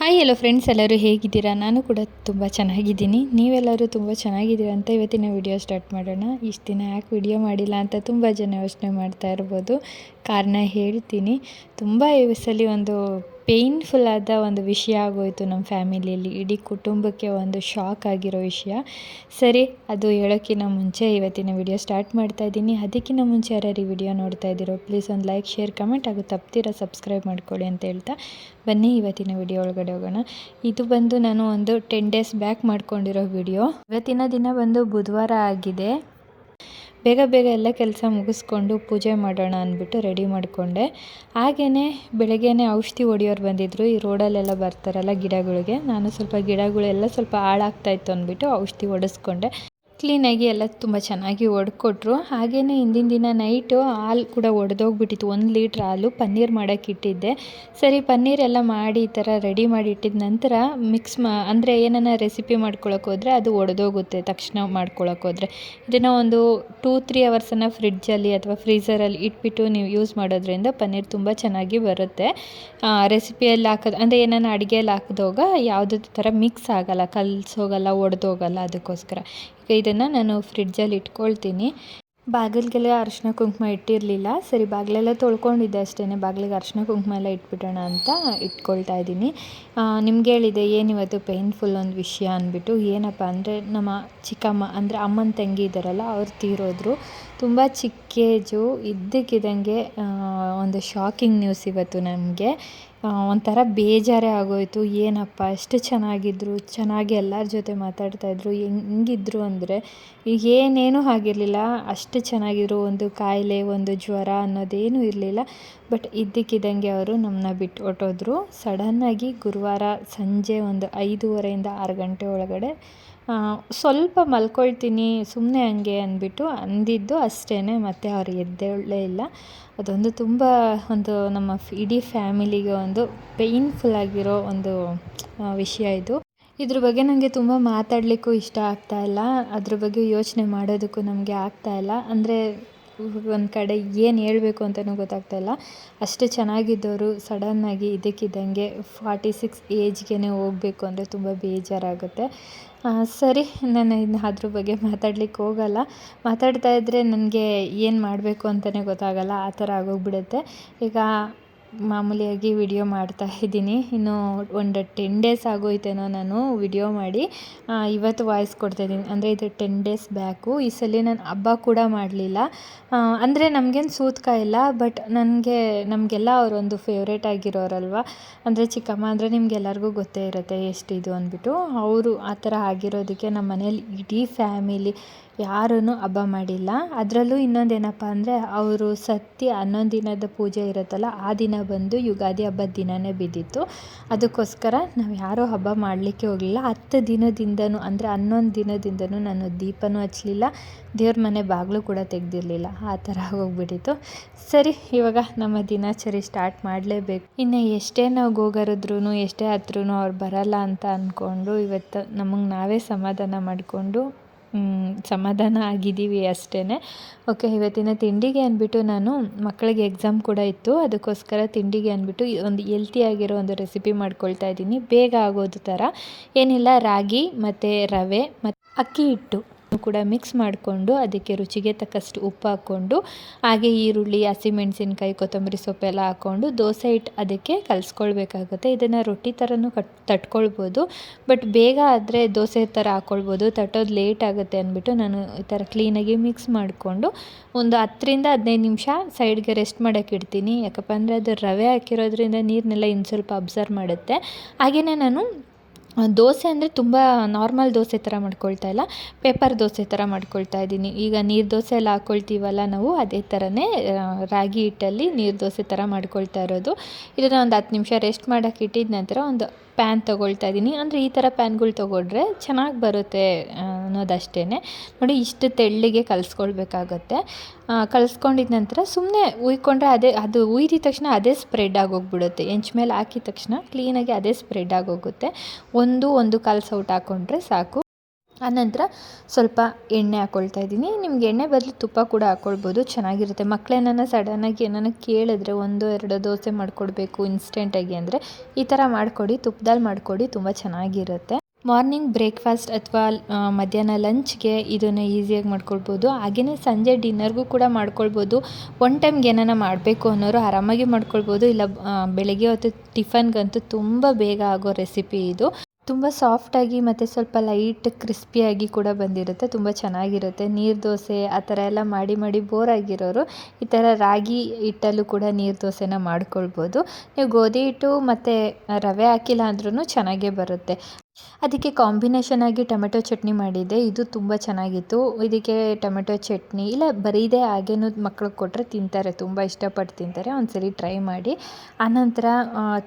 Hi hello friends ಎಲ್ಲರೂ ಹೇಗಿದ್ದೀರಾ? ನಾನು ಕೂಡ ತುಂಬ ಚೆನ್ನಾಗಿದ್ದೀನಿ. ನೀವೆಲ್ಲರೂ ತುಂಬ ಚೆನ್ನಾಗಿದ್ದೀರಾ ಅಂತ ಇವತ್ತಿನ ವಿಡಿಯೋ ಸ್ಟಾರ್ಟ್ ಮಾಡೋಣ. ಇಷ್ಟು ದಿನ ಯಾಕೆ ವಿಡಿಯೋ ಮಾಡಿಲ್ಲ ಅಂತ ತುಂಬ ಜನ ಯೋಚನೆ ಮಾಡ್ತಾ ಇರ್ಬೋದು. ಕಾರಣ ಹೇಳ್ತೀನಿ. ತುಂಬ ಈ ಒಂದು ಪೇಯ್ನ್ಫುಲ್ ಆದ ಒಂದು ವಿಷಯ ಆಗೋಯಿತು ನಮ್ಮ ಫ್ಯಾಮಿಲಿಯಲ್ಲಿ. ಇಡೀ ಕುಟುಂಬಕ್ಕೆ ಒಂದು ಶಾಕ್ ಆಗಿರೋ ವಿಷಯ. ಸರಿ, ಅದು ಹೇಳೋಕ್ಕಿಂತ ಮುಂಚೆ ಇವತ್ತಿನ ವಿಡಿಯೋ ಸ್ಟಾರ್ಟ್ ಮಾಡ್ತಾ ಇದ್ದೀನಿ. ಅದಕ್ಕಿಂತ ಮುಂಚೆ ಯಾರ್ಯಾರು ಈ ವಿಡಿಯೋ ನೋಡ್ತಾ ಇದ್ದೀರೋ ಪ್ಲೀಸ್ ಒಂದು ಲೈಕ್ ಶೇರ್ ಕಮೆಂಟ್ ಹಾಗೂ ತಪ್ತಿರೋ ಸಬ್ಸ್ಕ್ರೈಬ್ ಮಾಡ್ಕೊಳ್ಳಿ ಅಂತ ಹೇಳ್ತಾ ಬನ್ನಿ ಇವತ್ತಿನ ವಿಡಿಯೋ ಒಳಗಡೆ ಹೋಗೋಣ. ಇದು ಬಂದು ನಾನು ಒಂದು ಟೆನ್ ಡೇಸ್ ಬ್ಯಾಕ್ ಮಾಡ್ಕೊಂಡಿರೋ ವಿಡಿಯೋ ಇವತ್ತಿನ ದಿನ ಬಂದು ಬುಧವಾರ ಆಗಿದೆ. ಬೇಗ ಬೇಗ ಎಲ್ಲ ಕೆಲಸ ಮುಗಿಸ್ಕೊಂಡು ಪೂಜೆ ಮಾಡೋಣ ಅಂದ್ಬಿಟ್ಟು ರೆಡಿ ಮಾಡಿಕೊಂಡೆ. ಹಾಗೆಯೇ ಬೆಳಗ್ಗೆ ಔಷಧಿ ಹೊಡಿಯೋರು ಬಂದಿದ್ದರು ಈ ರೋಡಲ್ಲೆಲ್ಲ ಬರ್ತಾರಲ್ಲ ಗಿಡಗಳಿಗೆ. ನಾನು ಸ್ವಲ್ಪ ಗಿಡಗಳೆಲ್ಲ ಸ್ವಲ್ಪ ಹಾಳಾಗ್ತಾಯಿತ್ತು ಅಂದ್ಬಿಟ್ಟು ಔಷಧಿ ಹೊಡೆಸ್ಕೊಂಡೆ. ಕ್ಲೀನಾಗಿ ಎಲ್ಲ ತುಂಬ ಚೆನ್ನಾಗಿ ಒಡ್ಕೊಟ್ರು. ಹಾಗೆಯೇ ಹಿಂದಿನ ದಿನ ನೈಟು ಹಾಲು ಕೂಡ ಒಡೆದೋಗ್ಬಿಟ್ಟಿತ್ತು. ಒಂದು ಲೀಟ್ರ್ ಹಾಲು ಪನ್ನೀರ್ ಮಾಡೋಕ್ಕೆ ಇಟ್ಟಿದ್ದೆ. ಸರಿ, ಪನ್ನೀರ್ ಎಲ್ಲ ಮಾಡಿ ಈ ಥರ ರೆಡಿ ಮಾಡಿ ಇಟ್ಟಿದ ನಂತರ ಮಿಕ್ಸ್ ಮಾ, ಅಂದರೆ ಏನನ್ನ ರೆಸಿಪಿ ಮಾಡ್ಕೊಳಕ್ಕೆ ಹೋದರೆ ಅದು ಒಡೆದೋಗುತ್ತೆ. ತಕ್ಷಣ ಮಾಡ್ಕೊಳಕ್ಕೆ ಹೋದರೆ. ಇದನ್ನು ಒಂದು ಟೂ ತ್ರೀ ಅವರ್ಸನ್ನು ಫ್ರಿಡ್ಜಲ್ಲಿ ಅಥವಾ ಫ್ರೀಝರಲ್ಲಿ ಇಟ್ಬಿಟ್ಟು ನೀವು ಯೂಸ್ ಮಾಡೋದ್ರಿಂದ ಪನ್ನೀರ್ ತುಂಬ ಚೆನ್ನಾಗಿ ಬರುತ್ತೆ. ರೆಸಿಪಿಯಲ್ಲಿ ಹಾಕೋದು, ಅಂದರೆ ಏನನ್ನ ಅಡುಗೆಯಲ್ಲಿ ಹಾಕಿದಾಗ ಯಾವುದೇ ಥರ ಮಿಕ್ಸ್ ಆಗೋಲ್ಲ, ಕಲ್ಸೋಗಲ್ಲ, ಒಡೆದೋಗಲ್ಲ ಅದಕ್ಕೋಸ್ಕರ. ಇದನ್ನು ನಾನು ಫ್ರಿಡ್ಜಲ್ಲಿ ಇಟ್ಕೊಳ್ತೀನಿ. ಬಾಗಿಲಿಗೆಲ್ಲ ಅರಿಶಿನ ಕುಂಕುಮ ಇಟ್ಟಿರಲಿಲ್ಲ. ಸರಿ, ಬಾಗಿಲೆಲ್ಲ ತೊಳ್ಕೊಂಡಿದ್ದೆ ಅಷ್ಟೇ ಬಾಗಿಲಿಗೆ ಅರಿಶಿನ ಕುಂಕುಮ ಎಲ್ಲ ಇಟ್ಬಿಡೋಣ ಅಂತ ಇಟ್ಕೊಳ್ತಾ ಇದ್ದೀನಿ. ನಿಮ್ಗೆ ಹೇಳಿದೆ, ಏನು ಇವತ್ತು ಪೇಯ್ನ್ಫುಲ್ ಒಂದು ವಿಷಯ? ಅಂದ್ಬಿಟ್ಟು. ಏನಪ್ಪ ಅಂದರೆ, ನಮ್ಮ ಚಿಕ್ಕಮ್ಮ, ಅಂದರೆ ಅಮ್ಮನ ತಂಗಿ ಇದ್ದಾರಲ್ಲ, ಅವ್ರು ತೀರೋದ್ರು. ತುಂಬ ಚಿಕ್ಕ ಏಜು ಇದ್ದಕ್ಕಿದ್ದಂಗೆ ಒಂದು ಶಾಕಿಂಗ್ ನ್ಯೂಸ್ ಇವತ್ತು ನಮಗೆ. ಒಂಥರ ಬೇಜಾರೇ ಆಗೋಯಿತು. ಏನಪ್ಪ ಎಷ್ಟು ಚೆನ್ನಾಗಿದ್ರು ಚೆನ್ನಾಗಿ ಎಲ್ಲರ ಜೊತೆ ಮಾತಾಡ್ತಾಯಿದ್ರು ಹೆಂಗಿದ್ರು ಅಂದರೆ ಈಗ ಏನೇನೂ ಆಗಿರಲಿಲ್ಲ. ಅಷ್ಟು ಚೆನ್ನಾಗಿದ್ರು ಒಂದು ಕಾಯಿಲೆ, ಒಂದು ಜ್ವರ ಅನ್ನೋದೇನೂ ಇರಲಿಲ್ಲ. ಬಟ್ ಇದ್ದಕ್ಕಿದ್ದಂಗೆ ಅವರು ನಮ್ಮನ್ನ ಬಿಟ್ಟು ಹೊಟ್ಟೋದ್ರು ಸಡನ್ನಾಗಿ ಗುರುವಾರ ಸಂಜೆ ಒಂದು ಐದೂವರೆಯಿಂದ ಆರು ಗಂಟೆ ಒಳಗಡೆ ಸ್ವಲ್ಪ ಮಲ್ಕೊಳ್ತೀನಿ ಸುಮ್ಮನೆ ಹಂಗೆ ಅಂದ್ಬಿಟ್ಟು ಅಂದಿದ್ದು ಅಷ್ಟೇ ಮತ್ತು ಅವ್ರು ಎದ್ದೇಳಲೇ ಇಲ್ಲ. ಅದೊಂದು ತುಂಬ ಒಂದು ನಮ್ಮ ಇಡೀ ಫ್ಯಾಮಿಲಿಗೆ ಒಂದು ಪೇಯ್ನ್ಫುಲ್ ಆಗಿರೋ ಒಂದು ವಿಷಯ ಇದು. ಇದ್ರ ಬಗ್ಗೆ ನನಗೆ ತುಂಬ ಮಾತಾಡಲಿಕ್ಕೂ ಇಷ್ಟ ಆಗ್ತಾ ಇಲ್ಲ. ಅದ್ರ ಬಗ್ಗೆ ಯೋಚನೆ ಮಾಡೋದಕ್ಕೂ ನಮಗೆ ಆಗ್ತಾ ಇಲ್ಲ. ಅಂದರೆ ಒಂದು ಕಡೆ ಏನು ಹೇಳಬೇಕು ಅಂತಲೂ ಗೊತ್ತಾಗ್ತಾ ಇಲ್ಲ. ಅಷ್ಟು ಚೆನ್ನಾಗಿದ್ದವರು ಸಡನ್ನಾಗಿ ಇದಕ್ಕಿದ್ದಂಗೆ ಫಾರ್ಟಿ ಸಿಕ್ಸ್ ಏಜ್ಗೆ ಹೋಗಬೇಕು ಅಂದರೆ ತುಂಬ ಬೇಜಾರಾಗುತ್ತೆ. ಸರಿ, ನಾನು ಇನ್ನು ಅದ್ರ ಬಗ್ಗೆ ಮಾತಾಡ್ಲಿಕ್ಕೆ ಹೋಗಲ್ಲ. ಮಾತಾಡ್ತಾ ಇದ್ದರೆ ನನಗೆ ಏನು ಮಾಡಬೇಕು ಅಂತಲೇ ಗೊತ್ತಾಗಲ್ಲ. ಆ ಥರ ಆಗೋಗ್ಬಿಡುತ್ತೆ. ಈಗ ಮಾಮೂಲಿಯಾಗಿ ವಿಡಿಯೋ ಮಾಡ್ತಾ ಇದ್ದೀನಿ. ಇನ್ನು ಒಂದು ಟೆನ್ ಡೇಸ್ ಆಗೋಯ್ತೇನೋ ನಾನು ವಿಡಿಯೋ ಮಾಡಿ ಇವತ್ತು ವಾಯ್ಸ್ ಕೊಡ್ತಾಯಿದ್ದೀನಿ ಅಂದರೆ ಇದು ಟೆನ್ ಡೇಸ್ ಬ್ಯಾಕು ಈ ಸಲ ನಾನು ಹಬ್ಬ ಕೂಡ ಮಾಡಲಿಲ್ಲ. ಅಂದರೆ ನಮಗೇನು ಸೂತ್ಕ ಇಲ್ಲ ಬಟ್ ನನಗೆ, ನಮಗೆಲ್ಲ ಅವರೊಂದು ಫೇವ್ರೇಟ್ ಆಗಿರೋರಲ್ವ? ಅಂದರೆ ಚಿಕ್ಕಮ್ಮ ಅಂದರೆ ನಿಮಗೆಲ್ಲರಿಗೂ ಗೊತ್ತೇ ಇರುತ್ತೆ ಎಷ್ಟಿದು ಅಂದ್ಬಿಟ್ಟು. ಅವರು ಆ ಥರ ಆಗಿರೋದಕ್ಕೆ ನಮ್ಮ ಮನೇಲಿ ಇಡೀ ಫ್ಯಾಮಿಲಿ ಯಾರೂ ಹಬ್ಬ ಮಾಡಿಲ್ಲ. ಅದರಲ್ಲೂ ಇನ್ನೊಂದೇನಪ್ಪ ಅಂದರೆ ಅವರು ಸತ್ಯ ಹನ್ನೊಂದು ದಿನದ ಪೂಜೆ ಇರುತ್ತಲ್ಲ, ಆ ದಿನ ಬಂದು ಯುಗಾದಿ ಹಬ್ಬದ ದಿನವೇ ಬಿದ್ದಿತ್ತು. ಅದಕ್ಕೋಸ್ಕರ ನಾವು ಯಾರೂ ಹಬ್ಬ ಮಾಡಲಿಕ್ಕೆ ಹೋಗಲಿಲ್ಲ. ಹತ್ತು ದಿನದಿಂದನೂ ಅಂದರೆ ಹನ್ನೊಂದು ದಿನದಿಂದನೂ ನಾನು ದೀಪನೂ ಹಚ್ಚಲಿಲ್ಲ ದೇವ್ರ ಮನೆ ಬಾಗಿಲು ಕೂಡ ತೆಗೆದಿರಲಿಲ್ಲ. ಆ ಥರ ಹೋಗ್ಬಿಟ್ಟಿತ್ತು. ಸರಿ, ಇವಾಗ ನಮ್ಮ ದಿನಾಚರಿ ಸ್ಟಾರ್ಟ್ ಮಾಡಲೇಬೇಕು. ಇನ್ನು ಎಷ್ಟೇ ನಾವು ಗೋಗರಿದ್ರೂ ಎಷ್ಟೇ ಹತ್ರೂ ಅವ್ರು ಬರಲ್ಲ ಅಂತ ಅಂದ್ಕೊಂಡು ಇವತ್ತು ನಮಗೆ ನಾವೇ ಸಮಾಧಾನ ಮಾಡಿಕೊಂಡು ಸಮಾಧಾನ ಆಗಿದ್ದೀವಿ ಅಷ್ಟೇ ಓಕೆ ಇವತ್ತಿನ ತಿಂಡಿಗೆ ಅಂದ್ಬಿಟ್ಟು ನಾನು ಮಕ್ಕಳಿಗೆ ಎಕ್ಸಾಮ್ ಕೂಡ ಇತ್ತು. ಅದಕ್ಕೋಸ್ಕರ ತಿಂಡಿಗೆ ಅಂದ್ಬಿಟ್ಟು ಒಂದು ಎಲ್ತಿಯಾಗಿರೋ ಒಂದು ರೆಸಿಪಿ ಮಾಡ್ಕೊಳ್ತಾ ಇದ್ದೀನಿ. ಬೇಗ ಆಗೋದು ಥರ. ಏನಿಲ್ಲ, ರಾಗಿ ಮತ್ತು ರವೆ ಮತ್ತು ಅಕ್ಕಿ ಹಿಟ್ಟು. ಕೂಡ ಮಿಕ್ಸ್ ಮಾಡಿಕೊಂಡು ಅದಕ್ಕೆ ರುಚಿಗೆ ತಕ್ಕಷ್ಟು ಉಪ್ಪು ಹಾಕ್ಕೊಂಡು, ಹಾಗೆ ಈರುಳ್ಳಿ ಹಸಿಮೆಣಸಿನಕಾಯಿ ಕೊತ್ತಂಬರಿ ಸೊಪ್ಪೆಲ್ಲ ಹಾಕ್ಕೊಂಡು ದೋಸೆ ಹಿಟ್ಟು ಅದಕ್ಕೆ ಕಲಿಸ್ಕೊಳ್ಬೇಕಾಗುತ್ತೆ. ಇದನ್ನು ರೊಟ್ಟಿ ಥರನೂ ಕಟ್, ತಟ್ಕೊಳ್ಬೋದು. ಬಟ್ ಬೇಗ ಆದರೆ ದೋಸೆ ಥರ ಹಾಕ್ಕೊಳ್ಬೋದು ತಟ್ಟೋದು ಲೇಟ್ ಆಗುತ್ತೆ ಅಂದ್ಬಿಟ್ಟು ನಾನು ಈ ಥರ ಕ್ಲೀನಾಗಿ ಮಿಕ್ಸ್ ಮಾಡಿಕೊಂಡು ಒಂದು ಹತ್ತರಿಂದ ಹದಿನೈದು ನಿಮಿಷ ಸೈಡ್ಗೆ ರೆಸ್ಟ್ ಮಾಡೋಕ್ಕೆ ಇಡ್ತೀನಿ. ಯಾಕಪ್ಪ ಅಂದರೆ ಅದು ರವೆ ಹಾಕಿರೋದ್ರಿಂದ ನೀರನ್ನೆಲ್ಲ ಇನ್ನು ಸ್ವಲ್ಪ ಅಬ್ಸರ್ವ್ ಮಾಡುತ್ತೆ. ಹಾಗೆಯೇ ನಾನು ದೋಸೆ ಅಂದರೆ ತುಂಬ ನಾರ್ಮಲ್ ದೋಸೆ ಥರ ಮಾಡ್ಕೊಳ್ತಾ ಇಲ್ಲ. ಪೇಪರ್ ದೋಸೆ ಥರ ಮಾಡ್ಕೊಳ್ತಾ ಇದ್ದೀನಿ. ಈಗ ನೀರು ದೋಸೆ ಎಲ್ಲ ಹಾಕ್ಕೊಳ್ತೀವಲ್ಲ ನಾವು, ಅದೇ ಥರನೇ ರಾಗಿ ಹಿಟ್ಟಲ್ಲಿ ನೀರು ದೋಸೆ ಥರ ಮಾಡ್ಕೊಳ್ತಾ ಇರೋದು. ಇದನ್ನು ಒಂದು ಹತ್ತು ನಿಮಿಷ ರೆಸ್ಟ್ ಮಾಡೋಕ್ಕೆ ಇಟ್ಟಿದ ನಂತರ ಒಂದು ಪ್ಯಾನ್ ತೊಗೊಳ್ತಾ ಇದ್ದೀನಿ ಅಂದರೆ ಈ ಥರ ಪ್ಯಾನ್ಗಳು ತೊಗೊಂಡ್ರೆ ಚೆನ್ನಾಗಿ ಬರುತ್ತೆ ಅನ್ನೋದಷ್ಟೇ ನೋಡಿ, ಇಷ್ಟು ತೆಳ್ಳಗೆ ಕಲಿಸ್ಕೊಳ್ಬೇಕಾಗತ್ತೆ. ಕಲಿಸ್ಕೊಂಡಿದ ನಂತರ ಸುಮ್ಮನೆ ಉಯ್ಕೊಂಡ್ರೆ ಅದೇ, ಅದು ಉಯ್ದಿದ ತಕ್ಷಣ ಅದೇ ಸ್ಪ್ರೆಡ್ ಆಗೋಗ್ಬಿಡುತ್ತೆ. ಎಂಚ್ ಮೇಲೆ ಹಾಕಿದ ತಕ್ಷಣ ಕ್ಲೀನಾಗಿ ಅದೇ ಸ್ಪ್ರೆಡ್ ಆಗೋಗುತ್ತೆ. ಒಂದು ಒಂದು ಕಾಲು ಸೌಟ್ ಹಾಕ್ಕೊಂಡ್ರೆ ಸಾಕು. ಆನಂತರ ಸ್ವಲ್ಪ ಎಣ್ಣೆ ಹಾಕ್ಕೊಳ್ತಾ ಇದ್ದೀನಿ. ನಿಮ್ಗೆ ಎಣ್ಣೆ ಬದಲು ತುಪ್ಪ ಕೂಡ ಹಾಕ್ಕೊಳ್ಬೋದು ಚೆನ್ನಾಗಿರುತ್ತೆ. ಮಕ್ಕಳೇನ ಸಡನ್ನಾಗಿ ಏನಾನ ಕೇಳಿದ್ರೆ ಒಂದು, ಎರಡು ದೋಸೆ ಮಾಡಿಕೊಡ್ಬೇಕು ಇನ್ಸ್ಟೆಂಟಾಗಿ ಅಂದರೆ ಈ ಥರ ಮಾಡಿಕೊಡಿ ತುಪ್ಪದಲ್ಲಿ ಮಾಡಿಕೊಡಿ, ತುಂಬ ಚೆನ್ನಾಗಿರುತ್ತೆ. ಮಾರ್ನಿಂಗ್ ಬ್ರೇಕ್ಫಾಸ್ಟ್ ಅಥವಾ ಮಧ್ಯಾಹ್ನ ಲಂಚ್ಗೆ ಇದನ್ನು ಈಸಿಯಾಗಿ ಮಾಡ್ಕೊಳ್ಬೋದು. ಹಾಗೆಯೇ ಸಂಜೆ ಡಿನ್ನರ್ಗೂ ಕೂಡ ಮಾಡ್ಕೊಳ್ಬೋದು. ಒನ್ ಟೈಮ್ಗೆ ಏನಾನ ಮಾಡಬೇಕು ಅನ್ನೋರು ಆರಾಮಾಗಿ ಮಾಡ್ಕೊಳ್ಬೋದು. ಇಲ್ಲ ಬೆಳಗ್ಗೆ ಹೊತ್ತು ಟಿಫನ್ಗಂತೂ ತುಂಬ ಬೇಗ ಆಗೋ ರೆಸಿಪಿ ಇದು. ತುಂಬ ಸಾಫ್ಟಾಗಿ ಮತ್ತು ಸ್ವಲ್ಪ ಲೈಟ್, ಕ್ರಿಸ್ಪಿಯಾಗಿ ಕೂಡ ಬಂದಿರುತ್ತೆ. ತುಂಬ ಚೆನ್ನಾಗಿರುತ್ತೆ. ನೀರು ದೋಸೆ ಆ ಥರ ಎಲ್ಲ ಮಾಡಿ ಮಾಡಿ ಬೋರ್ ಆಗಿರೋರು ಈ ಥರ ರಾಗಿ ಹಿಟ್ಟಲ್ಲೂ ಕೂಡ ನೀರು ದೋಸೆನ ಮಾಡ್ಕೊಳ್ಬೋದು. ನೀವು ಗೋಧಿ ಹಿಟ್ಟು ಮತ್ತು ರವೆ ಹಾಕಿಲ್ಲ ಅಂದ್ರೂ ಚೆನ್ನಾಗೇ ಬರುತ್ತೆ. ಅದಕ್ಕೆ ಕಾಂಬಿನೇಷನ್ ಆಗಿ ಟೊಮೆಟೊ ಚಟ್ನಿ ಮಾಡಿದ್ದೆ. ಇದು ತುಂಬ ಚೆನ್ನಾಗಿತ್ತು. ಇದಕ್ಕೆ ಟೊಮೆಟೊ ಚಟ್ನಿ, ಇಲ್ಲ ಬರೀದೇ ಹಾಗೇನು ಮಕ್ಳಿಗೆ ಕೊಟ್ಟರೆ ತಿಂತಾರೆ, ತುಂಬ ಇಷ್ಟಪಟ್ಟು ತಿಂತಾರೆ. ಒಂದ್ಸರಿ ಟ್ರೈ ಮಾಡಿ. ಆನಂತರ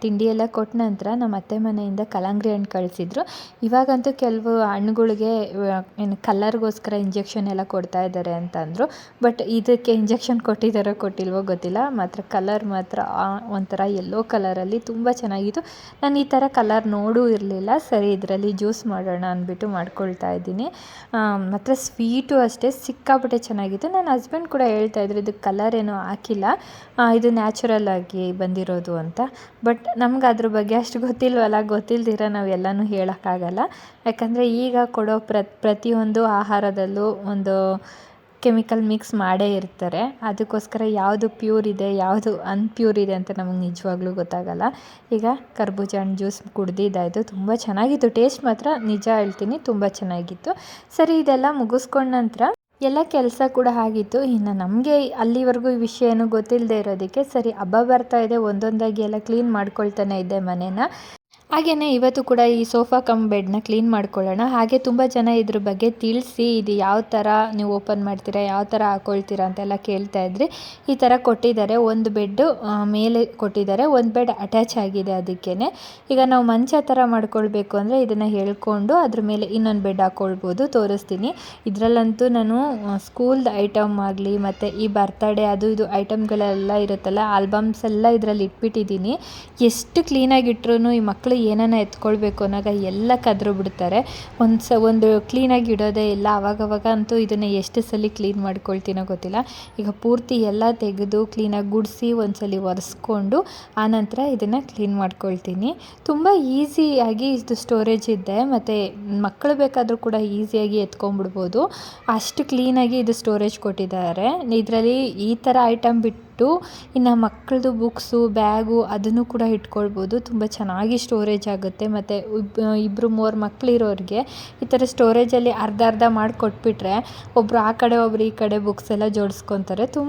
ತಿಂಡಿ ಎಲ್ಲ ಕೊಟ್ಟ ನಂತರ ನಮ್ಮ ಅತ್ತೆ ಮನೆಯಿಂದ ಕಲ್ಲಂಗಡಿ ಹಣ್ಣು ಕಳಿಸಿದ್ರು. ಇವಾಗಂತೂ ಕೆಲವು ಹಣ್ಣುಗಳಿಗೆ ಏನು ಕಲ್ಲರ್ಗೋಸ್ಕರ ಇಂಜೆಕ್ಷನ್ ಎಲ್ಲ ಕೊಡ್ತಾ ಇದ್ದಾರೆ ಅಂತಂದರು. ಬಟ್ ಇದಕ್ಕೆ ಇಂಜೆಕ್ಷನ್ ಕೊಟ್ಟಿದ್ದಾರೋ ಕೊಟ್ಟಿಲ್ವೋ ಗೊತ್ತಿಲ್ಲ. ಮಾತ್ರ ಕಲರ್ ಮಾತ್ರ ಒಂಥರ ಯೆಲ್ಲೋ ಕಲರಲ್ಲಿ ತುಂಬ ಚೆನ್ನಾಗಿತ್ತು. ನಾನು ಈ ಥರ ಕಲರ್ ನೋಡೂ ಇರಲಿಲ್ಲ. ಸರಿ ಇದರಲ್ಲಿ ಜ್ಯೂಸ್ ಮಾಡೋಣ ಅಂದ್ಬಿಟ್ಟು ಮಾಡ್ಕೊಳ್ತಾ ಇದ್ದೀನಿ. ಮಾತ್ರ ಸ್ವೀಟು ಅಷ್ಟೇ, ಸಿಕ್ಕಾಪಟ್ಟೆ ಚೆನ್ನಾಗಿತ್ತು. ನನ್ನ ಹಸ್ಬೆಂಡ್ ಕೂಡ ಹೇಳ್ತಾ ಇದ್ರು ಇದು ಕಲರ್ ಏನೂ ಹಾಕಿಲ್ಲ. ಇದು ನ್ಯಾಚುರಲ್ ಆಗಿ ಬಂದಿರೋದು ಅಂತ. ಬಟ್ ನಮ್ಗೆ ಅದ್ರ ಬಗ್ಗೆ ಅಷ್ಟು ಗೊತ್ತಿಲ್ವಲ್ಲ, ಗೊತ್ತಿಲ್ದಿರ ನಾವು ಎಲ್ಲನೂ ಹೇಳೋಕ್ಕಾಗಲ್ಲ. ಯಾಕಂದರೆ ಈಗ ಕೊಡೋ ಪ್ರತಿಯೊಂದು ಆಹಾರದಲ್ಲೂ ಒಂದು ಕೆಮಿಕಲ್ ಮಿಕ್ಸ್ ಮಾಡೇ ಇರ್ತಾರೆ. ಅದಕ್ಕೋಸ್ಕರ ಯಾವುದು ಪ್ಯೂರ್ ಇದೆ, ಯಾವುದು ಅನ್ಪ್ಯೂರ್ ಇದೆ ಅಂತ ನಮಗೆ ನಿಜವಾಗ್ಲೂ ಗೊತ್ತಾಗಲ್ಲ. ಈಗ ಕರ್ಬೂಜ ಹಣ್ಣು ಜ್ಯೂಸ್ ಕುಡ್ದಿದ್ದಾಯಿತು. ತುಂಬ ಚೆನ್ನಾಗಿತ್ತು. ಟೇಸ್ಟ್ ಮಾತ್ರ ನಿಜ ಹೇಳ್ತೀನಿ. ತುಂಬ ಚೆನ್ನಾಗಿತ್ತು. ಸರಿ, ಇದೆಲ್ಲ ಮುಗಿಸ್ಕೊಂಡ ನಂತರ ಎಲ್ಲ ಕೆಲಸ ಕೂಡ ಆಗಿತ್ತು. ಇನ್ನು ನಮಗೆ ಅಲ್ಲಿವರೆಗೂ ಈ ವಿಷಯ ಏನು ಗೊತ್ತಿಲ್ಲದೆ ಇರೋದಕ್ಕೆ ಸರಿ, ಹಬ್ಬ ಬರ್ತಾ ಇದೆ. ಒಂದೊಂದಾಗಿ ಎಲ್ಲ ಕ್ಲೀನ್ ಮಾಡ್ಕೊಳ್ತಾನೆ ಇದ್ದೆ ಮನೇನ. ಹಾಗೆಯೇ ಇವತ್ತು ಕೂಡ ಈ ಸೋಫಾ ಕಮ್ ಬೆಡ್ನ ಕ್ಲೀನ್ ಮಾಡ್ಕೊಳ್ಳೋಣ. ಹಾಗೆ ತುಂಬ ಜನ ಇದ್ರ ಬಗ್ಗೆ ತಿಳಿಸಿ ಇದು ಯಾವ ಥರ ನೀವು ಓಪನ್ ಮಾಡ್ತೀರಾ, ಯಾವ ಥರ ಹಾಕೊಳ್ತೀರಾ ಅಂತೆಲ್ಲ ಕೇಳ್ತಾ ಇದ್ರಿ ಈ ಥರ ಕೊಟ್ಟಿದ್ದಾರೆ. ಒಂದು ಬೆಡ್ಡು ಮೇಲೆ ಕೊಟ್ಟಿದ್ದಾರೆ. ಒಂದು ಬೆಡ್ ಅಟ್ಯಾಚ್ ಆಗಿದೆ ಅದಕ್ಕೇ ಈಗ ನಾವು ಮಂಚ ಥರ ಮಾಡ್ಕೊಳ್ಬೇಕು ಅಂದರೆ ಇದನ್ನು ಹೇಳ್ಕೊಂಡು ಅದ್ರ ಮೇಲೆ ಇನ್ನೊಂದು ಬೆಡ್ ಹಾಕ್ಕೊಳ್ಬೋದು ತೋರಿಸ್ತೀನಿ. ಇದರಲ್ಲಂತೂ ನಾನು ಸ್ಕೂಲ್ದು ಐಟಮ್ ಆಗಲಿ ಮತ್ತು ಈ ಬರ್ತಡೇ ಅದು ಇದು ಐಟಮ್ಗಳೆಲ್ಲ ಇರುತ್ತಲ್ಲ, ಆಲ್ಬಮ್ಸ್ ಎಲ್ಲ ಇದರಲ್ಲಿ ಇಟ್ಬಿಟ್ಟಿದ್ದೀನಿ. ಎಷ್ಟು ಕ್ಲೀನಾಗಿಟ್ರು ಈ ಮಕ್ಕಳು ಏನನ್ನ ಎತ್ಕೊಳ್ಬೇಕು ಅನ್ನೋಗ ಎಲ್ಲ ಕದ್ರು ಬಿಡ್ತಾರೆ. ಒಂದು ಸ, ಒಂದು ಕ್ಲೀನಾಗಿ ಇಡೋದೇ ಇಲ್ಲ. ಅವಾಗವಾಗ ಅಂತೂ ಇದನ್ನು ಎಷ್ಟು ಸಲ ಕ್ಲೀನ್ ಮಾಡ್ಕೊಳ್ತೀನೋ ಗೊತ್ತಿಲ್ಲ. ಈಗ ಪೂರ್ತಿ ಎಲ್ಲ ತೆಗೆದು ಕ್ಲೀನಾಗಿ ಗುಡಿಸಿ ಒಂದ್ಸಲ ಒರೆಸ್ಕೊಂಡು ಆನಂತರ ಇದನ್ನು ಕ್ಲೀನ್ ಮಾಡ್ಕೊಳ್ತೀನಿ. ತುಂಬ ಈಸಿಯಾಗಿ ಇದು ಸ್ಟೋರೇಜ್ ಇದೆ. ಮತ್ತು ಮಕ್ಕಳು ಬೇಕಾದರೂ ಕೂಡ ಈಸಿಯಾಗಿ ಎತ್ಕೊಂಡ್ಬಿಡ್ಬೋದು. ಅಷ್ಟು ಕ್ಲೀನಾಗಿ ಇದು ಸ್ಟೋರೇಜ್ ಕೊಟ್ಟಿದ್ದಾರೆ. ಇದರಲ್ಲಿ ಈ ಥರ ಐಟಮ್ ಬಿಟ್ಟು ಇನ್ನು ಮಕ್ಕಳದು ಬುಕ್ಸು, ಬ್ಯಾಗು ಅದನ್ನು ಕೂಡ ಇಟ್ಕೊಳ್ಬೋದು. ತುಂಬ ಚೆನ್ನಾಗಿ ಸ್ಟೋರೇಜ್ ಆಗುತ್ತೆ. ಮತ್ತು ಇಬ್ಬರು ಮೂರು ಮಕ್ಕಳಿರೋರಿಗೆ ಈ ಥರ ಸ್ಟೋರೇಜಲ್ಲಿ ಅರ್ಧ ಅರ್ಧ ಮಾಡಿ ಕೊಟ್ಬಿಟ್ರೆ ಒಬ್ಬರು ಆ ಕಡೆ, ಒಬ್ರು ಈ ಕಡೆ ಬುಕ್ಸ್ ಎಲ್ಲ ಜೋಡಿಸ್ಕೊತಾರೆ. ತುಂಬ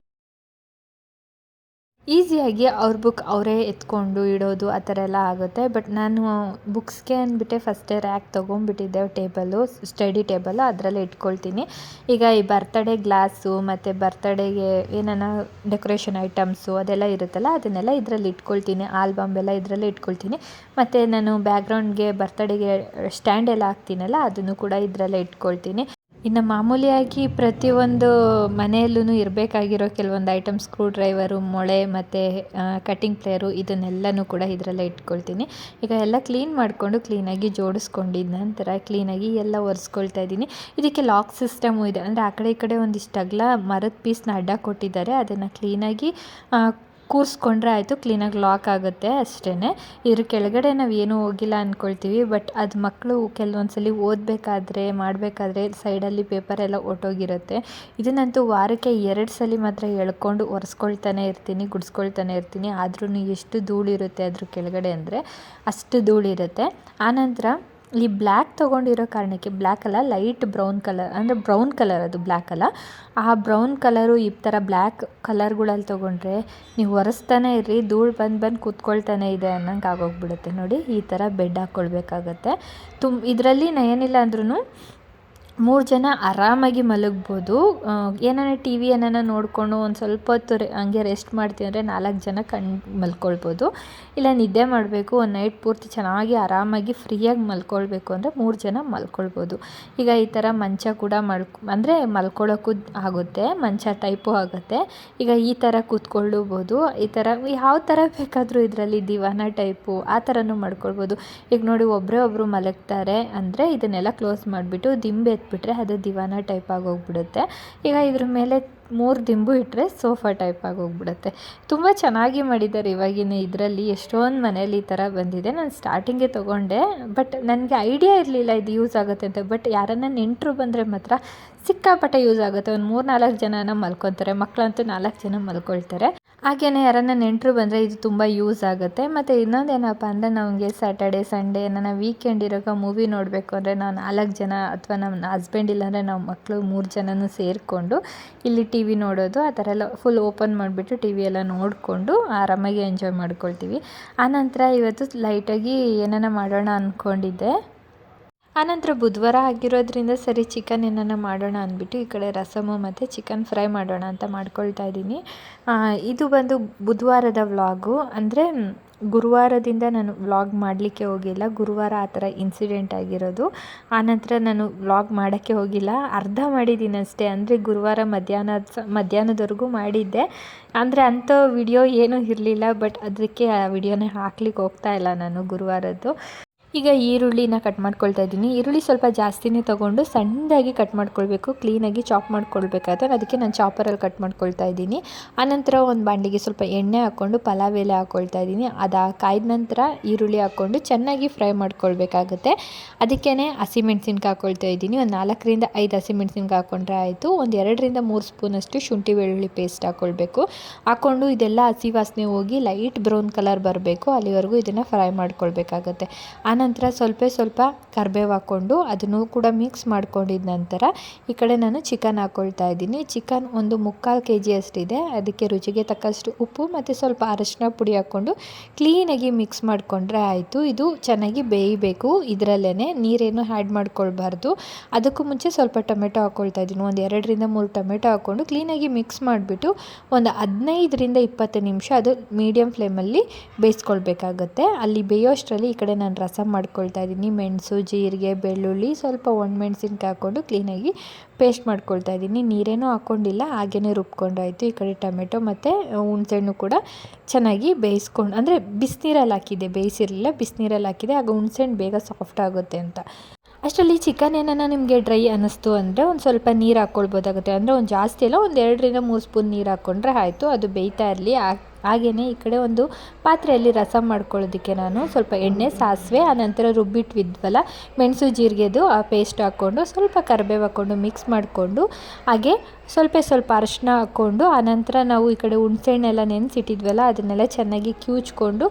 ಈಸಿಯಾಗಿ ಅವ್ರ ಬುಕ್ ಅವರೇ ಎತ್ಕೊಂಡು ಇಡೋದು ಆ ಥರ ಎಲ್ಲ ಆಗುತ್ತೆ. ಬಟ್ ನಾನು ಬುಕ್ಸ್ಗೆ ಅಂದ್ಬಿಟ್ಟೆ ಫಸ್ಟೇ ರ್ಯಾಕ್ ತೊಗೊಂಡ್ಬಿಟ್ಟಿದ್ದೆ ಟೇಬಲು ಸ್ಟಡಿ ಟೇಬಲು ಅದರಲ್ಲೇ ಇಟ್ಕೊಳ್ತೀನಿ. ಈಗ ಈ ಬರ್ತಡೇ ಗ್ಲಾಸು ಮತ್ತು ಬರ್ತಡೇಗೆ ಏನಾನ ಡೆಕೋರೇಷನ್ ಐಟಮ್ಸು ಅದೆಲ್ಲ ಇರುತ್ತಲ್ಲ, ಅದನ್ನೆಲ್ಲ ಇದರಲ್ಲಿ ಇಟ್ಕೊಳ್ತೀನಿ. ಆಲ್ಬಮ್ ಎಲ್ಲ ಇದರಲ್ಲೇ ಇಟ್ಕೊಳ್ತೀನಿ. ಮತ್ತು ನಾನು ಬ್ಯಾಕ್ಗ್ರೌಂಡ್ಗೆ ಬರ್ತಡೇಗೆ ಸ್ಟ್ಯಾಂಡ್ ಎಲ್ಲ ಹಾಕ್ತೀನಲ್ಲ, ಅದನ್ನು ಕೂಡ ಇದರಲ್ಲೇ ಇಟ್ಕೊಳ್ತೀನಿ. ಇನ್ನು ಮಾಮೂಲಿಯಾಗಿ ಪ್ರತಿಯೊಂದು ಮನೆಯಲ್ಲೂ ಇರಬೇಕಾಗಿರೋ ಕೆಲವೊಂದು ಐಟಮ್ ಸ್ಕ್ರೂ ಡ್ರೈವರು ಮೊಳೆ ಮತ್ತು ಕಟಿಂಗ್ ಪ್ಲೇಯರು ಇದನ್ನೆಲ್ಲನೂ ಕೂಡ ಇದರಲ್ಲೇ ಇಟ್ಕೊಳ್ತೀನಿ. ಈಗ ಎಲ್ಲ ಕ್ಲೀನ್ ಮಾಡಿಕೊಂಡು ಕ್ಲೀನಾಗಿ ಜೋಡಿಸ್ಕೊಂಡಿದ್ದ ನಂತರ ಕ್ಲೀನಾಗಿ ಎಲ್ಲ ಒರೆಸ್ಕೊಳ್ತಾ ಇದ್ದೀನಿ. ಇದಕ್ಕೆ ಲಾಕ್ ಸಿಸ್ಟಮು ಇದೆ. ಅಂದರೆ ಆ ಕಡೆ ಈ ಕಡೆ ಒಂದಿಷ್ಟು ಅಗಲ ಮರದ ಪೀಸ್ನ ಅಡ್ಡ ಕೊಟ್ಟಿದ್ದಾರೆ. ಅದನ್ನು ಕ್ಲೀನಾಗಿ ಕೂರಿಸ್ಕೊಂಡ್ರೆ ಆಯಿತು ಕ್ಲೀನಾಗಿ ಲಾಕ್ ಆಗುತ್ತೆ ಅಷ್ಟೇ ಇದ್ರ ಕೆಳಗಡೆ ನಾವು ಏನೂ ಹೋಗಿಲ್ಲ ಅಂದ್ಕೊಳ್ತೀವಿ ಬಟ್ ಅದು ಮಕ್ಕಳು ಕೆಲವೊಂದು ಸಲ ಓದಬೇಕಾದ್ರೆ, ಮಾಡಬೇಕಾದ್ರೆ ಸೈಡಲ್ಲಿ ಪೇಪರೆಲ್ಲ ಒಟ್ಟೋಗಿರುತ್ತೆ. ಇದನ್ನಂತೂ ವಾರಕ್ಕೆ ಎರಡು ಸಲ ಮಾತ್ರ ಎಳ್ಕೊಂಡು ಒರೆಸ್ಕೊಳ್ತಾನೆ ಇರ್ತೀನಿ, ಗುಡಿಸ್ಕೊಳ್ತಾನೆ ಇರ್ತೀನಿ. ಆದ್ರೂ ಎಷ್ಟು ಧೂಳಿರುತ್ತೆ ಅದ್ರ ಕೆಳಗಡೆ ಅಂದರೆ ಅಷ್ಟು ಧೂಳಿರುತ್ತೆ. ಆನಂತರ ಈ ಬ್ಲ್ಯಾಕ್ ತೊಗೊಂಡಿರೋ ಕಾರಣಕ್ಕೆ ಬ್ಲ್ಯಾಕ್ ಅಲ್ಲ, ಲೈಟ್ ಬ್ರೌನ್ ಕಲರ್, ಅಂದರೆ ಬ್ರೌನ್ ಕಲರ್ ಅದು ಬ್ಲ್ಯಾಕ್ ಅಲ್ಲ. ಆ ಬ್ರೌನ್ ಕಲರು ಈ ಥರ ಬ್ಲ್ಯಾಕ್ ಕಲರ್ಗಳಲ್ಲಿ ತೊಗೊಂಡ್ರೆ ನೀವು ಒರೆಸ್ತಾನೆ ಇರ್ರಿ, ಧೂಳು ಬಂದು ಬಂದು ಕೂತ್ಕೊಳ್ತಾನೆ ಇದೆ ಅನ್ನಂಗೆ ಆಗೋಗ್ಬಿಡುತ್ತೆ. ನೋಡಿ, ಈ ಥರ ಬೆಡ್ ಹಾಕ್ಕೊಳ್ಬೇಕಾಗತ್ತೆ. ತುಮ್, ಇದರಲ್ಲಿ ಏನಿಲ್ಲ ಅಂದ್ರೂ ಮೂರು ಜನ ಆರಾಮಾಗಿ ಮಲಗ್ಬೋದು. ಏನಾರ ಟಿ ವಿ ಏನಾರ ನೋಡಿಕೊಂಡು ಒಂದು ಸ್ವಲ್ಪ ಹೊತ್ತು ರೆ, ಹಂಗೆ ರೆಸ್ಟ್ ಮಾಡ್ತೀವಿ ಅಂದರೆ ನಾಲ್ಕು ಜನ ಕಣ್ಣು ಮಲ್ಕೊಳ್ಬೋದು. ಇಲ್ಲ ನಿದ್ದೆ ಮಾಡಬೇಕು, ಒಂದು ನೈಟ್ ಪೂರ್ತಿ ಚೆನ್ನಾಗಿ ಆರಾಮಾಗಿ ಫ್ರೀಯಾಗಿ ಮಲ್ಕೊಳ್ಬೇಕು ಅಂದರೆ ಮೂರು ಜನ ಮಲ್ಕೊಳ್ಬೋದು. ಈಗ ಈ ಥರ ಮಂಚ ಕೂಡ ಮಲ್ಕ್ ಅಂದರೆ ಮಲ್ಕೊಳ್ಳೋಕ್ಕೂ ಆಗುತ್ತೆ, ಮಂಚ ಟೈಪು ಆಗುತ್ತೆ. ಈಗ ಈ ಥರ ಕೂತ್ಕೊಳ್ಳಬಹುದು ಈ ಥರ ಯಾವ ಥರ ಬೇಕಾದರೂ ಇದರಲ್ಲಿ ದಿವಾನ ಟೈಪು ಆ ಥರನೂ ಮಾಡ್ಕೊಳ್ಬೋದು. ಈಗ ನೋಡಿ ಒಬ್ಬರೇ ಒಬ್ಬರು ಮಲಗ್ತಾರೆ ಅಂದರೆ ಇದನ್ನೆಲ್ಲ ಕ್ಲೋಸ್ ಮಾಡಿಬಿಟ್ಟು ದಿಂಬು ಎತ್ಬಿಟ್ರೆ ಅದು ದಿವಾನ ಟೈಪ್ ಆಗೋಗ್ಬಿಡುತ್ತೆ ಈಗ ಇದ್ರ ಮೇಲೆ ಮೂರು ದಿಂಬು ಇಟ್ಟರೆ ಸೋಫಾ ಟೈಪ್ ಆಗೋಗ್ಬಿಡುತ್ತೆ ತುಂಬ ಚೆನ್ನಾಗಿ ಮಾಡಿದ್ದಾರೆ ಇವಾಗಿನ ಇದರಲ್ಲಿ. ಎಷ್ಟೊಂದು ಮನೇಲಿ ಈ ಥರ ಬಂದಿದೆ. ನಾನು ಸ್ಟಾರ್ಟಿಂಗೆ ತೊಗೊಂಡೆ ಬಟ್ ನನಗೆ ಐಡಿಯಾ ಇರಲಿಲ್ಲ ಇದು ಯೂಸ್ ಆಗುತ್ತೆ ಅಂತ. ಬಟ್ ಯಾರನ್ನ ನೆಂಟರು ಬಂದರೆ ಮಾತ್ರ ಸಿಕ್ಕಾಪಟ್ಟೆ ಯೂಸ್ ಆಗುತ್ತೆ. ಒಂದು ಮೂರು ನಾಲ್ಕು ಜನನ ಮಲ್ಕೊತಾರೆ. ಮಕ್ಕಳಂತೂ ನಾಲ್ಕು ಜನ ಮಲ್ಕೊಳ್ತಾರೆ. ಹಾಗೆಯೇ ಯಾರನ್ನ ನೆಂಟರು ಬಂದರೆ ಇದು ತುಂಬ ಯೂಸ್ ಆಗುತ್ತೆ. ಮತ್ತು ಇನ್ನೊಂದು ಏನಪ್ಪ ಅಂದರೆ ನಮಗೆ ಸ್ಯಾಟರ್ಡೆ ಸಂಡೇ ನನ್ನ ವೀಕೆಂಡ್ ಇರೋಕ ಮೂವಿ ನೋಡಬೇಕು ಅಂದರೆ ನಾವು ನಾಲ್ಕು ಜನ ಅಥವಾ ನಮ್ಮ ಹಸ್ಬೆಂಡ್ ಇಲ್ಲಾಂದರೆ ನಾವು ಮಕ್ಕಳು ಮೂರು ಜನನು ಸೇರಿಕೊಂಡು ಇಲ್ಲಿ ಟಿ ವಿ ನೋಡೋದು, ಆ ಥರ ಎಲ್ಲ ಫುಲ್ ಓಪನ್ ಮಾಡಿಬಿಟ್ಟು ಟಿ ವಿ ಎಲ್ಲ ನೋಡಿಕೊಂಡು ಆರಾಮಾಗಿ ಎಂಜಾಯ್ ಮಾಡ್ಕೊಳ್ತೀವಿ. ಆನಂತರ ಇವತ್ತು ಲೈಟಾಗಿ ಏನನ್ನ ಮಾಡೋಣ ಅಂದ್ಕೊಂಡಿದ್ದೆ ಆನಂತರ ಬುಧವಾರ ಆಗಿರೋದ್ರಿಂದ ಸರಿ ಚಿಕನ್ ಏನಾನ ಮಾಡೋಣ ಅಂದ್ಬಿಟ್ಟು ಈ ಕಡೆ ರಸಮು ಮತ್ತು ಚಿಕನ್ ಫ್ರೈ ಮಾಡೋಣ ಅಂತ ಮಾಡ್ಕೊಳ್ತಾ ಇದ್ದೀನಿ. ಇದು ಬಂದು ಬುಧವಾರದ ವ್ಲಾಗು ಅಂದರೆ ಗುರುವಾರದಿಂದ ನಾನು ವ್ಲಾಗ್ ಮಾಡಲಿಕ್ಕೆ ಹೋಗಿಲ್ಲ. ಗುರುವಾರ ಆ ಥರ ಇನ್ಸಿಡೆಂಟ್ ಆಗಿರೋದು. ಆನಂತರ ನಾನು ವ್ಲಾಗ್ ಮಾಡೋಕ್ಕೆ ಹೋಗಿಲ್ಲ. ಅರ್ಧ ಮಾಡಿದ್ದೀನಿ ಅಷ್ಟೇ. ಅಂದರೆ ಗುರುವಾರ ಮಧ್ಯಾಹ್ನ ಸ ಮಧ್ಯಾಹ್ನದವರೆಗೂ ಮಾಡಿದ್ದೆ. ಅಂದರೆ ಅಂಥ ವಿಡಿಯೋ ಏನೂ ಇರಲಿಲ್ಲ ಬಟ್ ಅದಕ್ಕೆ ಆ ವಿಡಿಯೋನೇ ಹಾಕ್ಲಿಕ್ಕೆ ಹೋಗ್ತಾ ಇಲ್ಲ ನಾನು ಗುರುವಾರದ್ದು. ಈಗ ಈರುಳ್ಳಿನ ಕಟ್ ಮಾಡ್ಕೊಳ್ತಾ ಇದ್ದೀನಿ. ಈರುಳ್ಳಿ ಸ್ವಲ್ಪ ಜಾಸ್ತಿನೇ ತೊಗೊಂಡು ಸಣ್ಣದಾಗಿ ಕಟ್ ಮಾಡ್ಕೊಳ್ಬೇಕು. ಕ್ಲೀನಾಗಿ ಚಾಪ್ ಮಾಡ್ಕೊಳ್ಬೇಕಾದ್ರೆ ಅದಕ್ಕೆ ನಾನು ಚಾಪರಲ್ಲಿ ಕಟ್ ಮಾಡ್ಕೊಳ್ತಾ ಇದ್ದೀನಿ. ಆನಂತರ ಒಂದು ಬಾಂಡಿಗೆ ಸ್ವಲ್ಪ ಎಣ್ಣೆ ಹಾಕ್ಕೊಂಡು, ಪಲಾವ್ ಎಲೆ ಹಾಕ್ಕೊಳ್ತಾ ಇದ್ದೀನಿ. ಅದು ಕಾಯ್ದ ನಂತರ ಈರುಳ್ಳಿ ಹಾಕ್ಕೊಂಡು ಚೆನ್ನಾಗಿ ಫ್ರೈ ಮಾಡ್ಕೊಳ್ಬೇಕಾಗುತ್ತೆ. ಅದಕ್ಕೇ ಹಸಿಮೆಣ್ಸಿನ್ಕಾಯಿ ಹಾಕ್ಕೊಳ್ತಾ ಇದ್ದೀನಿ. ಒಂದು ನಾಲ್ಕರಿಂದ ಐದು ಹಸಿಮೆಣ್ಸಿನ್ಕಾಯಿ ಹಾಕ್ಕೊಂಡ್ರೆ ಆಯಿತು. ಒಂದು ಎರಡರಿಂದ ಮೂರು ಸ್ಪೂನಷ್ಟು ಶುಂಠಿ ಬೆಳ್ಳುಳ್ಳಿ ಪೇಸ್ಟ್ ಹಾಕ್ಕೊಳ್ಬೇಕು. ಹಾಕ್ಕೊಂಡು ಇದೆಲ್ಲ ಹಸಿ ವಾಸನೆ ಹೋಗಿ ಲೈಟ್ ಬ್ರೌನ್ ಕಲರ್ ಬರಬೇಕು. ಅಲ್ಲಿವರೆಗೂ ಇದನ್ನು ಫ್ರೈ ಮಾಡ್ಕೊಳ್ಬೇಕಾಗತ್ತೆ. ಆನಂತರ ಸ್ವಲ್ಪ ಸ್ವಲ್ಪ ಕರ್ಬೇವು ಹಾಕ್ಕೊಂಡು ಅದನ್ನು ಕೂಡ ಮಿಕ್ಸ್ ಮಾಡ್ಕೊಂಡಿದ್ದ ನಂತರ ಈ ಕಡೆ ನಾನು ಚಿಕನ್ ಹಾಕ್ಕೊಳ್ತಾ ಇದ್ದೀನಿ. ಚಿಕನ್ ಒಂದು ಮುಕ್ಕಾಲು ಕೆ ಜಿ ಅಷ್ಟಿದೆ. ಅದಕ್ಕೆ ರುಚಿಗೆ ತಕ್ಕಷ್ಟು ಉಪ್ಪು ಮತ್ತು ಸ್ವಲ್ಪ ಅರಶಿನ ಪುಡಿ ಹಾಕ್ಕೊಂಡು ಕ್ಲೀನಾಗಿ ಮಿಕ್ಸ್ ಮಾಡಿಕೊಂಡ್ರೆ ಆಯಿತು. ಇದು ಚೆನ್ನಾಗಿ ಬೇಯಬೇಕು. ಇದರಲ್ಲೇ ನೀರೇನು ಆ್ಯಡ್ ಮಾಡ್ಕೊಳ್ಬಾರ್ದು. ಅದಕ್ಕೂ ಮುಂಚೆ ಸ್ವಲ್ಪ ಟೊಮೆಟೊ ಹಾಕ್ಕೊಳ್ತಾ ಇದ್ದೀನಿ. ಒಂದು ಎರಡರಿಂದ ಮೂರು ಟೊಮೆಟೊ ಹಾಕ್ಕೊಂಡು ಕ್ಲೀನಾಗಿ ಮಿಕ್ಸ್ ಮಾಡಿಬಿಟ್ಟು ಒಂದು ಹದಿನೈದರಿಂದ ಇಪ್ಪತ್ತು ನಿಮಿಷ ಅದು ಮೀಡಿಯಮ್ ಫ್ಲೇಮಲ್ಲಿ ಬೇಯಿಸ್ಕೊಳ್ಬೇಕಾಗುತ್ತೆ. ಅಲ್ಲಿ ಬೇಯೋಷ್ಟರಲ್ಲಿ ಈ ಕಡೆ ನಾನು ರಸಮ್ ಮಾಡ್ಕೊಳ್ತಾ ಇದ್ದೀನಿ. ಮೆಣಸು, ಜೀರಿಗೆ, ಬೆಳ್ಳುಳ್ಳಿ ಸ್ವಲ್ಪ ಒಣಮೆಣ್ಸಿನ್ಕಾಯಿ ಹಾಕ್ಕೊಂಡು ಕ್ಲೀನಾಗಿ ಪೇಸ್ಟ್ ಮಾಡ್ಕೊಳ್ತಾ ಇದ್ದೀನಿ. ನೀರೇನೂ ಹಾಕ್ಕೊಂಡಿಲ್ಲ ಹಾಗೇ ರುಬ್ಕೊಂಡಾಯಿತು ಈ ಕಡೆ ಟೊಮೆಟೊ ಮತ್ತು ಹುಣಸೆಹಣ್ಣು ಕೂಡ ಚೆನ್ನಾಗಿ ಬೇಯಿಸ್ಕೊಂಡು, ಅಂದರೆ ಬಿಸಿನೀರಲ್ಲಿ ಹಾಕಿದೆ ಬೇಯಿಸಿರಲಿಲ್ಲ, ಬಿಸಿನೀರಲ್ಲಿ ಹಾಕಿದೆ ಆಗ ಹುಣಸೆಹಣ್ಣು ಬೇಗ ಸಾಫ್ಟ್ ಆಗುತ್ತೆ ಅಂತ. ಅಷ್ಟರಲ್ಲಿ ಚಿಕನ್ ಏನಾನ ನಿಮಗೆ ಡ್ರೈ ಅನ್ನಿಸ್ತು ಅಂದರೆ ಒಂದು ಸ್ವಲ್ಪ ನೀರು ಹಾಕ್ಕೊಳ್ಬೋದಾಗುತ್ತೆ ಅಂದರೆ ಒಂದು ಜಾಸ್ತಿ ಅಲ್ಲ, ಒಂದು ಎರಡರಿಂದ ಮೂರು ಸ್ಪೂನ್ ನೀರು ಹಾಕ್ಕೊಂಡ್ರೆ ಆಯಿತು. ಅದು ಬೇಯ್ತಾ ಇರಲಿ ಹಾಗೆಯೇ ಈ ಕಡೆ ಒಂದು ಪಾತ್ರೆಯಲ್ಲಿ ರಸ ಮಾಡ್ಕೊಳ್ಳೋದಕ್ಕೆ ನಾನು ಸ್ವಲ್ಪ ಎಣ್ಣೆ, ಸಾಸಿವೆ ಆನಂತರ ರುಬ್ಬಿಟ್ವಿದ್ವಲ್ಲ, ಮೆಣಸು, ಜೀರಿಗೆದು ಆ ಪೇಸ್ಟ್ ಹಾಕ್ಕೊಂಡು ಸ್ವಲ್ಪ ಕರಿಬೇವು ಹಾಕ್ಕೊಂಡು ಮಿಕ್ಸ್ ಮಾಡಿಕೊಂಡು ಹಾಗೆ ಸ್ವಲ್ಪ ಸ್ವಲ್ಪ ಅರಶಿನ ಹಾಕ್ಕೊಂಡು ಆನಂತರ ನಾವು ಈ ಕಡೆ ಹುಣ್ಸೆಹಣ್ಣೆಲ್ಲ ನೆನೆಸಿಟ್ಟಿದ್ವಲ್ಲ, ಅದನ್ನೆಲ್ಲ ಚೆನ್ನಾಗಿ ಕ್ಯೂಚ್ಕೊಂಡು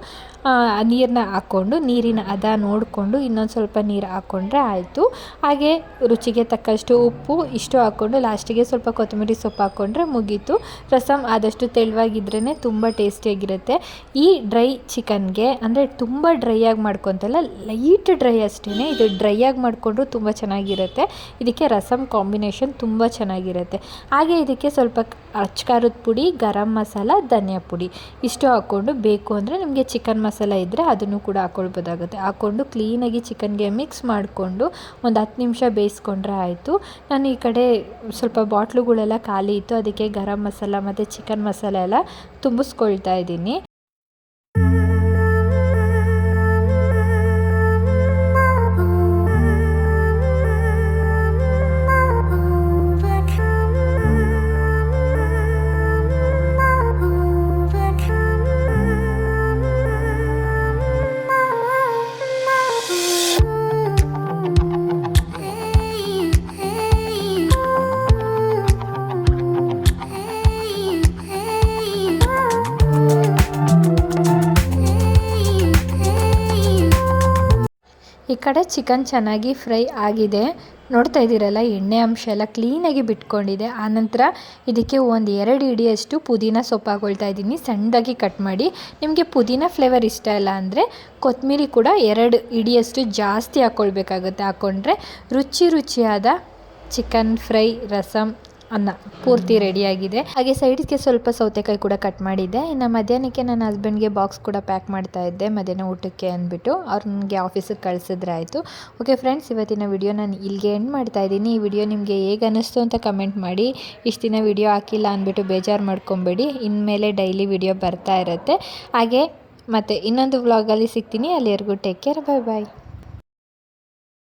ನೀರನ್ನ ಹಾಕ್ಕೊಂಡು, ನೀರಿನ ಹದ ನೋಡಿಕೊಂಡು, ಇನ್ನೊಂದು ಸ್ವಲ್ಪ ನೀರು ಹಾಕ್ಕೊಂಡ್ರೆ ಆಯಿತು. ಹಾಗೆ ರುಚಿಗೆ ತಕ್ಕಷ್ಟು ಉಪ್ಪು ಇಷ್ಟು ಹಾಕ್ಕೊಂಡು ಲಾಸ್ಟಿಗೆ ಸ್ವಲ್ಪ ಕೊತ್ತಂಬರಿ ಸೊಪ್ಪು ಹಾಕ್ಕೊಂಡ್ರೆ ಮುಗೀತು. ರಸಮ್ ಆದಷ್ಟು ತೆಳುವಾಗಿದ್ರೇ ತುಂಬ ಟೇಸ್ಟಿಯಾಗಿರುತ್ತೆ ಈ ಡ್ರೈ ಚಿಕನ್ಗೆ, ಅಂದರೆ ತುಂಬ ಡ್ರೈಯಾಗಿ ಮಾಡ್ಕೊತಲ್ಲ, ಲೈಟ್ ಡ್ರೈ ಅಷ್ಟೇ ಇದು ಡ್ರೈಯಾಗಿ ಮಾಡಿಕೊಂಡ್ರು ತುಂಬ ಚೆನ್ನಾಗಿರುತ್ತೆ. ಇದಕ್ಕೆ ರಸಮ್ ಕಾಂಬಿನೇಷನ್ ತುಂಬ ಚೆನ್ನಾಗಿರುತ್ತೆ. ಹಾಗೆ ಇದಕ್ಕೆ ಸ್ವಲ್ಪ ಅಚ್ಕಾರದ ಪುಡಿ, ಗರಂ ಮಸಾಲ, ಧನಿಯಾ ಪುಡಿ. ಇಷ್ಟು ಹಾಕ್ಕೊಂಡು ಬೇಕು ಅಂದರೆ ನಿಮಗೆ ಚಿಕನ್ ಮಸಾಲ ಇದ್ದರೆ ಅದನ್ನು ಕೂಡ ಹಾಕ್ಕೊಳ್ಬೋದಾಗುತ್ತೆ ಹಾಕ್ಕೊಂಡು ಕ್ಲೀನಾಗಿ ಚಿಕನ್ಗೆ ಮಿಕ್ಸ್ ಮಾಡಿಕೊಂಡು ಒಂದು ಹತ್ತು ನಿಮಿಷ ಬೇಯಿಸ್ಕೊಂಡ್ರೆ ಆಯಿತು. ನಾನು ಈ ಕಡೆ ಸ್ವಲ್ಪ ಬಾಟ್ಲುಗಳೆಲ್ಲ ಖಾಲಿ ಇತ್ತು, ಅದಕ್ಕೆ ಗರಂ ಮಸಾಲ ಮತ್ತು ಚಿಕನ್ ಮಸಾಲ ಎಲ್ಲ ತುಂಬಿಸ್ಕೊಳ್ತಾ ಇದ್ದೀನಿ. ಈ ಕಡೆ ಚಿಕನ್ ಚೆನ್ನಾಗಿ ಫ್ರೈ ಆಗಿದೆ. ನೋಡ್ತಾ ಇದ್ದೀರಲ್ಲ, ಎಣ್ಣೆ ಅಂಶ ಎಲ್ಲ ಕ್ಲೀನಾಗಿ ಬಿಟ್ಕೊಂಡಿದೆ. ಆನಂತರ ಇದಕ್ಕೆ ಒಂದು ಎರಡು ಇಡಿಯಷ್ಟು ಪುದೀನ ಸೊಪ್ಪು ಹಾಕೊಳ್ತಾ ಇದ್ದೀನಿ. ಸಣ್ಣದಾಗಿ ಕಟ್ ಮಾಡಿ. ನಿಮಗೆ ಪುದೀನ ಫ್ಲೇವರ್ ಇಷ್ಟ ಇಲ್ಲ ಅಂದರೆ ಕೊತ್ತಂಬರಿ ಕೂಡ ಎರಡು ಇಡಿಯಷ್ಟು ಜಾಸ್ತಿ ಹಾಕ್ಕೊಳ್ಬೇಕಾಗುತ್ತೆ ಹಾಕ್ಕೊಂಡ್ರೆ ರುಚಿ ರುಚಿಯಾದ ಚಿಕನ್ ಫ್ರೈ ರಸಮ್ ಅನ್ನ ಪೂರ್ತಿ ರೆಡಿಯಾಗಿದೆ ಹಾಗೆ ಸೈಡ್ಗೆ ಸ್ವಲ್ಪ ಸೌತೆಕಾಯಿ ಕೂಡ ಕಟ್ ಮಾಡಿದ್ದೆ. ಇನ್ನು ಮಧ್ಯಾಹ್ನಕ್ಕೆ ನನ್ನ ಹಸ್ಬೆಂಡ್ಗೆ ಬಾಕ್ಸ್ ಕೂಡ ಪ್ಯಾಕ್ ಮಾಡ್ತಾ ಇದ್ದೆ ಮಧ್ಯಾಹ್ನ ಊಟಕ್ಕೆ ಅಂದ್ಬಿಟ್ಟು. ಅವ್ರಿಗೆ ಆಫೀಸಿಗೆ ಕಳಿಸಿದ್ರೆ ಆಯಿತು. ಓಕೆ ಫ್ರೆಂಡ್ಸ್ ಇವತ್ತಿನ ವಿಡಿಯೋ ನಾನು ಇಲ್ಲಿಗೆ ಎಂಡ್ ಮಾಡ್ತಾ ಇದ್ದೀನಿ. ಈ ವಿಡಿಯೋ ನಿಮಗೆ ಹೇಗೆ ಅನ್ನಿಸ್ತು ಅಂತ ಕಮೆಂಟ್ ಮಾಡಿ. ಇಷ್ಟು ದಿನ ವಿಡಿಯೋ ಹಾಕಿಲ್ಲ ಅಂದ್ಬಿಟ್ಟು ಬೇಜಾರು ಮಾಡ್ಕೊಬೇಡಿ. ಇನ್ಮೇಲೆ ಡೈಲಿ ವಿಡಿಯೋ ಬರ್ತಾ ಇರುತ್ತೆ. ಹಾಗೆ ಮತ್ತು ಇನ್ನೊಂದು ವ್ಲಾಗಲ್ಲಿ ಸಿಗ್ತೀನಿ. ಅಲ್ಲಿವರೆಗೂ ಟೇಕ್ ಕೇರ್ ಬಾಯ್ ಬಾಯ್